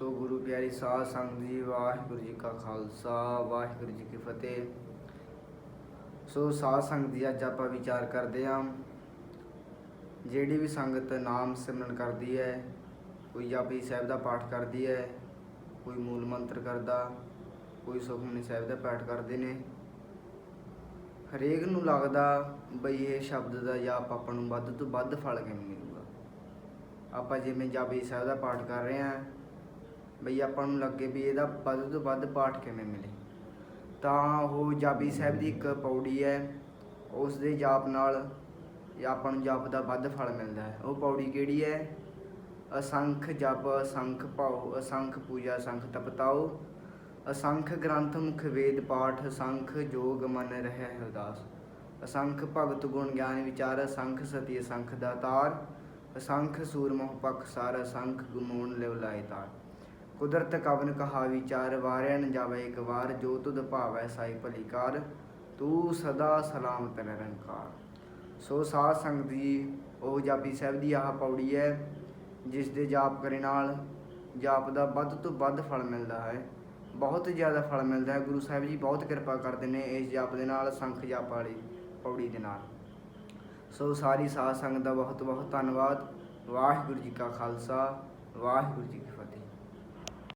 ਸੋ ਗੁਰੂ ਪਿਆਰੀ ਸਾਧ ਸੰਗਤ ਜੀ, ਵਾਹਿਗੁਰੂ ਜੀ ਕਾ ਖਾਲਸਾ, ਵਾਹਿਗੁਰੂ ਜੀ ਕੀ ਫਤਿਹ। ਸੋ ਸਾਧ ਸੰਗਤ ਜੀ, ਅੱਜ ਆਪਾਂ ਵਿਚਾਰ ਕਰਦੇ ਹਾਂ ਜਿਹੜੀ ਵੀ ਸੰਗਤ ਨਾਮ ਸਿਮਰਨ ਕਰਦੀ ਹੈ, ਕੋਈ ਜਪਜੀ ਸਾਹਿਬ ਦਾ ਪਾਠ ਕਰਦੀ ਹੈ, ਕੋਈ ਮੂਲ ਮੰਤਰ ਕਰਦਾ, ਕੋਈ ਸੁਖਮਨੀ ਸਾਹਿਬ ਦਾ ਪਾਠ ਕਰਦੇ ਨੇ, ਹਰੇਕ ਨੂੰ ਲੱਗਦਾ ਬਈ ਇਹ ਸ਼ਬਦ ਦਾ ਜਾਪ ਆਪਾਂ ਨੂੰ ਵੱਧ ਤੋਂ ਵੱਧ ਫਲ ਕਿਵੇਂ ਮਿਲੂਗਾ। ਆਪਾਂ ਜਿਵੇਂ ਜਪਜੀ ਸਾਹਿਬ ਦਾ ਪਾਠ ਕਰ ਰਹੇ ਹਾਂ ਬਈ ਆਪਾਂ ਨੂੰ ਲੱਗੇ ਵੀ ਇਹਦਾ ਵੱਧ ਤੋਂ ਵੱਧ ਪਾਠ ਕਿਵੇਂ ਮਿਲੇ। ਤਾਂ ਉਹ ਜਾਬੀ ਸਾਹਿਬ ਦੀ ਇੱਕ ਪੌੜੀ ਹੈ ਉਸ ਦੇ ਜਾਪ ਨਾਲ ਆਪਾਂ ਨੂੰ ਜਪ ਦਾ ਵੱਧ ਫਲ ਮਿਲਦਾ ਹੈ। ਉਹ ਪੌੜੀ ਕਿਹੜੀ ਹੈ? ਅਸੰਖ ਜਪ, ਅਸੰਖ ਭਾਉ, ਅਸੰਖ ਪੂਜਾ, ਅਸੰਖ ਤਪਤਾਉ, ਅਸੰਖ ਗ੍ਰੰਥ ਮੁਖ ਵੇਦ ਪਾਠ, ਅਸੰਖ ਜੋਗ ਮਨ ਰਹਿ ਉਦਾਸ, ਅਸੰਖ ਭਗਤ ਗੁਣ ਗਿਆਨ ਵਿਚਾਰ, ਅਸੰਖ ਸਤੀ, ਅਸੰਖ ਦਾਤਾਰ, ਅਸੰਖ ਸੂਰਮੋਹ ਪਖ ਸਾਰ, ਅਸੰਖ ਗੁਮੂਨ ਲਿਵ ਲਾਇ ਤਾਰ। ਕੁਦਰਤ ਕਵਨ ਕਹਾ ਵਿਚਾਰ ਵਾਰਿਆ ਨ ਜਾਵੇ ਇੱਕ ਵਾਰ, ਜੋ ਤੁਧ ਭਾਵੈ ਸਾਈ ਭਲੀ ਕਾਰ, ਤੂੰ ਸਦਾ ਸਲਾਮਤ ਨਿਰੰਕਾਰ। ਸੋ ਸਾਧ ਸੰਗਤ ਜੀ, ਉਹ ਜਾਪੀ ਸਾਹਿਬ ਦੀ ਆਹ ਪੌੜੀ ਹੈ, ਜਿਸ ਦੇ ਜਾਪ ਕਰੇ ਨਾਲ ਜਾਪ ਦਾ ਵੱਧ ਤੋਂ ਵੱਧ ਫਲ ਮਿਲਦਾ ਹੈ। ਬਹੁਤ ਜ਼ਿਆਦਾ ਫਲ ਮਿਲਦਾ ਹੈ। ਗੁਰੂ ਸਾਹਿਬ ਜੀ ਬਹੁਤ ਕਿਰਪਾ ਕਰਦੇ ਨੇ ਇਸ ਜਾਪ ਦੇ ਨਾਲ, ਸੰਖ ਜਾਪ ਵਾਲੀ ਪੌੜੀ ਦੇ ਨਾਲ। ਸੋ ਸਾਰੀ ਸਾਧ ਸੰਗਤ ਦਾ ਬਹੁਤ ਬਹੁਤ ਧੰਨਵਾਦ। ਵਾਹਿਗੁਰੂ ਜੀ ਕਾ ਖਾਲਸਾ, ਵਾਹਿਗੁਰੂ ਜੀ ਕੀ ਫਤਿਹ।